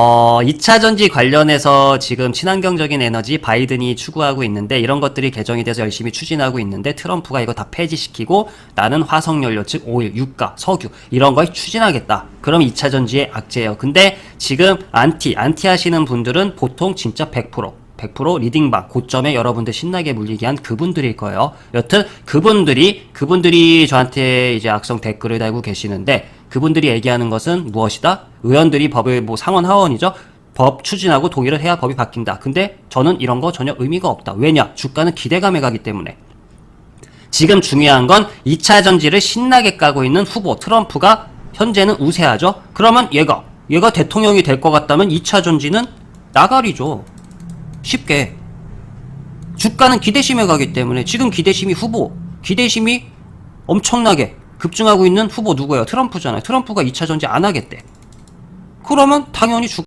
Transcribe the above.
어, 2차 전지 관련해서 지금 친환경적인 에너지 바이든이 추구하고 있는데 이런 것들이 개정이 돼서 열심히 추진하고 있는데 트럼프가 이거 다 폐지시키고 나는 화석연료 즉 오일, 유가, 석유 이런 거 추진하겠다. 그럼 2차 전지의 악재예요. 근데 지금 안티, 안티 하시는 분들은 보통 진짜 100% 100% 리딩방 고점에 여러분들 신나게 물리게 한 그분들일 거예요. 여튼 그분들이 그분들이 저한테 이제 악성 댓글을 달고 계시는데 그분들이 얘기하는 것은 무엇이다? 의원들이 법을 뭐 상원 하원이죠. 법 추진하고 동의를 해야 법이 바뀐다. 근데 저는 이런 거 전혀 의미가 없다. 왜냐? 주가는 기대감에 가기 때문에. 지금 중요한 건 2차 전지를 신나게 까고 있는 후보 트럼프가 현재는 우세하죠. 그러면 얘가 얘가 대통령이 될 것 같다면 2차 전지는 나가리죠. 쉽게 주가는 기대심에 가기 때문에 지금 기대심이 후보 기대심이 엄청나게 급증하고 있는 후보 누구예요? 트럼프잖아요. 트럼프가 2차 전지 안 하겠대. 그러면 당연히 주